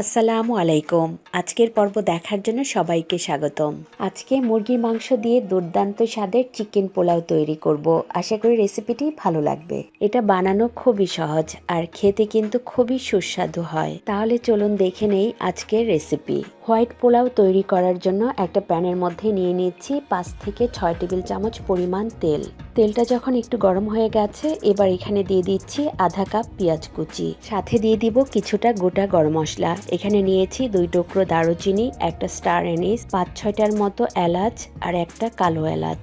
আসসালামু আলাইকুম। আজকের পর্ব দেখার জন্য সবাইকে স্বাগতম। আজকে মুরগির মাংস দিয়ে দুর্দান্ত স্বাদের চিকেন পোলাও তৈরি করব। আশা করি রেসিপিটি ভালো লাগবে। এটা বানানো খুবই সহজ আর খেতে কিন্তু খুবই সুস্বাদু হয়। তাহলে চলুন দেখে নেই আজকের রেসিপি। হোয়াইট পোলাও তৈরি করার জন্য একটা প্যানের মধ্যে নিয়ে নিচ্ছি পাঁচ থেকে ছয় টেবিল চামচ পরিমাণ তেল। তেলটা যখন একটু গরম হয়ে গেছে, এবার এখানে দিয়ে দিচ্ছি আধা কাপ পেঁয়াজ কুচি। সাথে দিয়ে দিব কিছুটা গোটা গরম মশলা। এখানে নিয়েছি দুই টুকরো দারুচিনি, একটা স্টার এনিস পাঁচ ছয়টার মতো এলাচ আর একটা কালো এলাচ।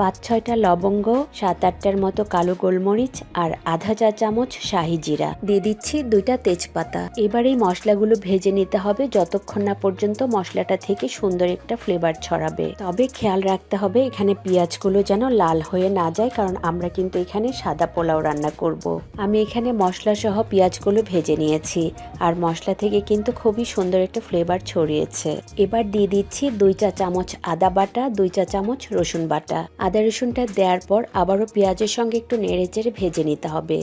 পাঁচ ছয়টা লবঙ্গ সাত আটটার মতো কালো গোলমরিচ আর আধা চা চামচ শাহি জিরা। দিয়ে দিচ্ছি দুইটা তেজপাতা। এবার এই মশলাগুলো ভেজে নিতে হবে যতক্ষণ না পর্যন্ত মশলাটা থেকে সুন্দর একটা ফ্লেভার ছড়াবে। তবে খেয়াল রাখতে হবে এখানে পেঁয়াজগুলো যেন লাল হয়ে না যায়, কারণ আমরা কিন্তু এখানে সাদা পোলাও রান্না করব। আমি এখানে মশলা সহ পেঁয়াজগুলো ভেজে নিয়েছি আর মশলা থেকে কিন্তু খুবই সুন্দর একটা ফ্লেভার ছড়িয়েছে। এবার দিয়ে দিচ্ছি দুই চা চামচ আদা বাটা, দুই চা চামচ রসুন বাটা। আদা রসুনটা দেওয়ার পর আবারও পেঁয়াজের সঙ্গে একটু নেড়ে চেড়ে ভেজে নিতে হবে।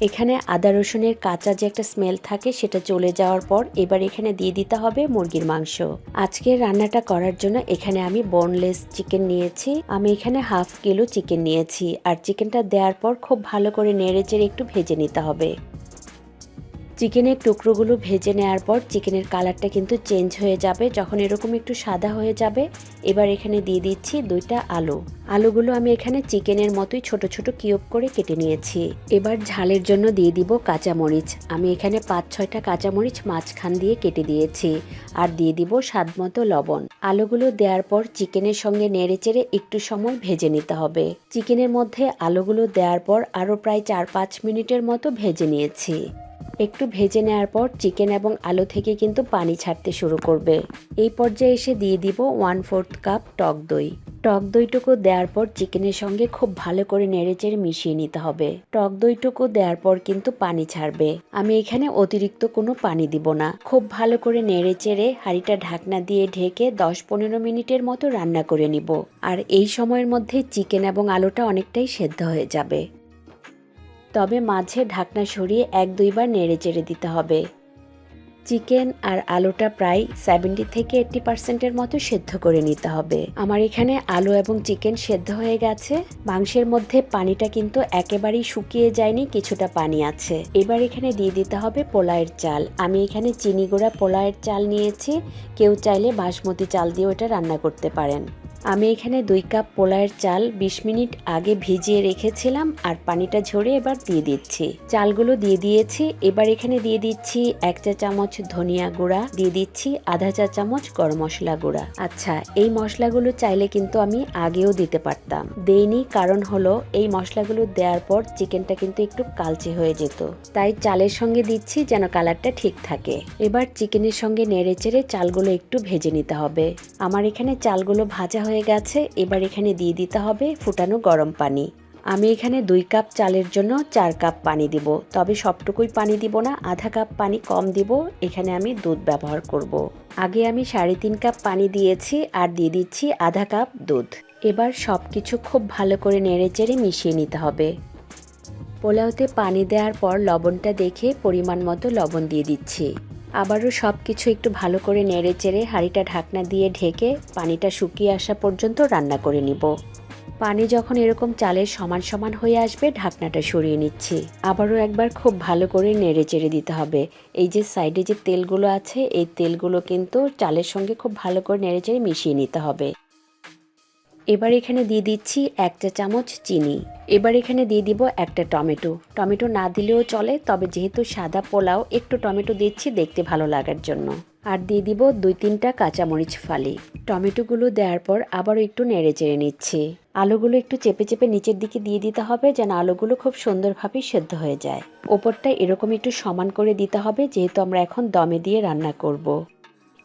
এখানে আদা রসুনের কাঁচা যে একটা স্মেল থাকে সেটা চলে যাওয়ার পর এবার এখানে দিয়ে দিতে হবে মুরগির মাংস। আজকের রান্নাটা করার জন্য এখানে আমি বোনলেস চিকেন নিয়েছি। আমি এখানে হাফ কিলো চিকেন নিয়েছি। আর চিকেনটা দেওয়ার পর খুব ভালো করে নেড়ে চেড়ে একটু ভেজে নিতে হবে। চিকেনের টুকরোগুলো ভেজে নেওয়ার পর চিকেনের কালারটা কিন্তু চেঞ্জ হয়ে যাবে। যখন এরকম একটু সাদা হয়ে যাবে, এবার এখানে দিয়ে দিচ্ছি দুইটা আলু। আলুগুলো আমি এখানে চিকেনের মতোই ছোট ছোট কিউব করে কেটে নিয়েছি। এবার ঝালের জন্য দিয়ে দিব কাঁচামরিচ। আমি এখানে পাঁচ ছয়টা কাঁচামরিচ মাঝখান দিয়ে কেটে দিয়েছি আর দিয়ে দিব স্বাদ মতো লবণ। আলুগুলো দেওয়ার পর চিকেনের সঙ্গে নেড়ে চেড়ে একটু সময় ভেজে নিতে হবে। চিকেনের মধ্যে আলুগুলো দেওয়ার পর আরও প্রায় চার পাঁচ মিনিটের মতো ভেজে নিয়েছি। একটু ভেজে নেওয়ার পর চিকেন এবং আলু থেকে কিন্তু পানি ছাড়তে শুরু করবে। এই পর্যায়ে এসে দিয়ে দিব ওয়ান ফোর্থ কাপ টক দই। টক দইটুকু দেওয়ার পর চিকেনের সঙ্গে খুব ভালো করে নেড়েচেড়ে মিশিয়ে নিতে হবে। টক দইটুকু দেওয়ার পর কিন্তু পানি ছাড়বে। আমি এখানে অতিরিক্ত কোনো পানি দিব না। খুব ভালো করে নেড়েচেড়ে হাঁড়িটা ঢাকনা দিয়ে ঢেকে দশ পনেরো মিনিটের মতো রান্না করে নিব। আর এই সময়ের মধ্যে চিকেন এবং আলুটা অনেকটাই সেদ্ধ হয়ে যাবে। তবে মাঝে ঢাকনা সরিয়ে এক দুইবার নেড়ে চেড়ে দিতে হবে। চিকেন আর আলুটা প্রায় সেভেন্টি থেকে এইট্টি পার্সেন্টের মতো সেদ্ধ করে নিতে হবে। আমার এখানে আলু এবং চিকেন সেদ্ধ হয়ে গেছে। মাংসের মধ্যে পানিটা কিন্তু একেবারেই শুকিয়ে যায়নি, কিছুটা পানি আছে। এবার এখানে দিয়ে দিতে হবে পোলায়ের চাল। আমি এখানে চিনি গুঁড়া পোলায়ের চাল নিয়েছি। কেউ চাইলে বাসমতি চাল দিয়েও এটা রান্না করতে পারেন। আমি এখানে দুই কাপ পোলায়ের চাল ২০ মিনিট আগে ভিজিয়ে রেখেছিলাম আর পানিটা ঝরে এবার দিয়ে দিচ্ছি। চালগুলো দিয়ে দিয়েছি, এবার এখানে দিয়ে দিচ্ছি এক চা চামচ ধনিয়া গুঁড়া, দিয়ে দিচ্ছি আধা চা চামচ গরম মশলা গুঁড়া। আচ্ছা এই মশলাগুলো চাইলে কিন্তু আমি আগেও দিতে পারতাম। দেইনি, কারণ হলো এই মশলাগুলো দেওয়ার পর চিকেনটা কিন্তু একটু কালচে হয়ে যেত। তাই চালের সঙ্গে দিচ্ছি যেন কালারটা ঠিক থাকে। এবার চিকেনের সঙ্গে নেড়ে চেড়ে চালগুলো একটু ভেজে নিতে হবে। আমার এখানে চালগুলো ভাজা হয়ে গেছে, এবার এখানে দিয়ে দিতে হবে ফুটানো গরম পানি। আমি এখানে দুই কাপ চালের জন্য চার কাপ পানি দিব, তবে সবটুকুই পানি দিব না, আধা কাপ পানি কম দিব, এখানে আমি দুধ ব্যবহার করব। আগে আমি সাড়ে তিন কাপ পানি দিয়েছি আর দিয়ে দিচ্ছি আধা কাপ দুধ। এবার সব কিছু খুব ভালো করে নেড়ে চেড়ে মিশিয়ে নিতে হবে। পোলাওতে পানি দেওয়ার পর লবণটা দেখে পরিমাণ মতো লবণ দিয়ে দিচ্ছি। আবারও সব কিছু একটু ভালো করে নেড়ে চেড়ে হাঁড়িটা ঢাকনা দিয়ে ঢেকে পানিটা শুকিয়ে আসা পর্যন্ত রান্না করে নিব। পানি যখন এরকম চালের সমান সমান হয়ে আসবে, ঢাকনাটা সরিয়ে নিচ্ছি। আবারও একবার খুব ভালো করে নেড়ে চেড়ে দিতে হবে। এই যে সাইডে যে তেলগুলো আছে, এই তেলগুলো কিন্তু চালের সঙ্গে খুব ভালো করে নেড়ে চেড়ে মিশিয়ে নিতে হবে। এবার এখানে দিয়ে দিচ্ছি এক চা চামচ চিনি। এবার এখানে দিয়ে দিব একটা টমেটো। টমেটো না দিলেও চলে, তবে যেহেতু সাদা পোলাও, একটু টমেটো দিচ্ছি দেখতে ভালো লাগার জন্য। আর দিয়ে দিব দুই তিনটা কাঁচামরিচ ফালি। টমেটোগুলো দেওয়ার পর আবারও একটু নেড়ে চেড়ে নিচ্ছি। আলুগুলো একটু চেপে চেপে নিচের দিকে দিয়ে দিতে হবে যেন আলুগুলো খুব সুন্দরভাবে সেদ্ধ হয়ে যায়। ওপরটা এরকম একটু সমান করে দিতে হবে, যেহেতু আমরা এখন দমে দিয়ে রান্না করব।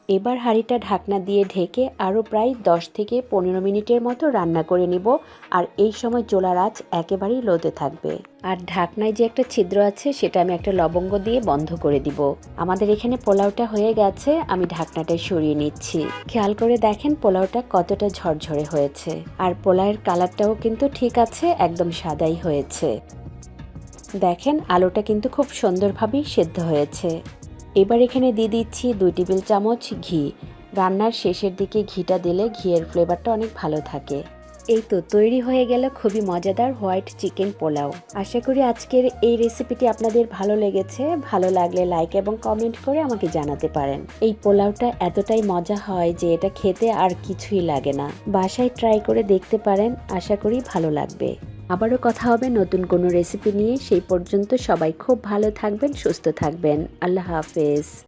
এবার হাঁড়িটা ঢাকনা দিয়ে ঢেকে আরও প্রায় দশ থেকে পনেরো মিনিটের মতো রান্না করে নিব, আর এই সময় চোলার আঁচ একেবারেই লোতে থাকবে। আর ঢাকনায় যে একটা ছিদ্র আছে, সেটা আমি একটা লবঙ্গ দিয়ে বন্ধ করে দিব। আমাদের এখানে পোলাওটা হয়ে গেছে, আমি ঢাকনাটা সরিয়ে নিচ্ছি। খেয়াল করে দেখেন পোলাওটা কতটা ঝরঝরে হয়েছে, আর পোলাওয়ের কালারটাও কিন্তু ঠিক আছে, একদম সাদাই হয়েছে। দেখেন আলুটা কিন্তু খুব সুন্দরভাবেই সেদ্ধ হয়েছে। এবার এখানে দিয়ে দিচ্ছি দুই টেবিল চামচ ঘি। রান্নার শেষের দিকে ঘিটা দিলে ঘিয়ের ফ্লেভারটা অনেক ভালো থাকে। এই তো তৈরি হয়ে গেল খুবই মজাদার হোয়াইট চিকেন পোলাও। আশা করি আজকের এই রেসিপিটি আপনাদের ভালো লেগেছে। ভালো লাগলে লাইক এবং কমেন্ট করে আমাকে জানাতে পারেন। এই পোলাওটা এতটাই মজা হয় যে এটা খেতে আর কিছুই লাগে না। বাসায় ট্রাই করে দেখতে পারেন। আশা করি ভালো লাগবে। আবারও কথা হবে নতুন কোনো রেসিপি নিয়ে। সেই পর্যন্ত সবাই খুব ভালো থাকবেন, সুস্থ থাকবেন। আল্লাহ হাফেজ।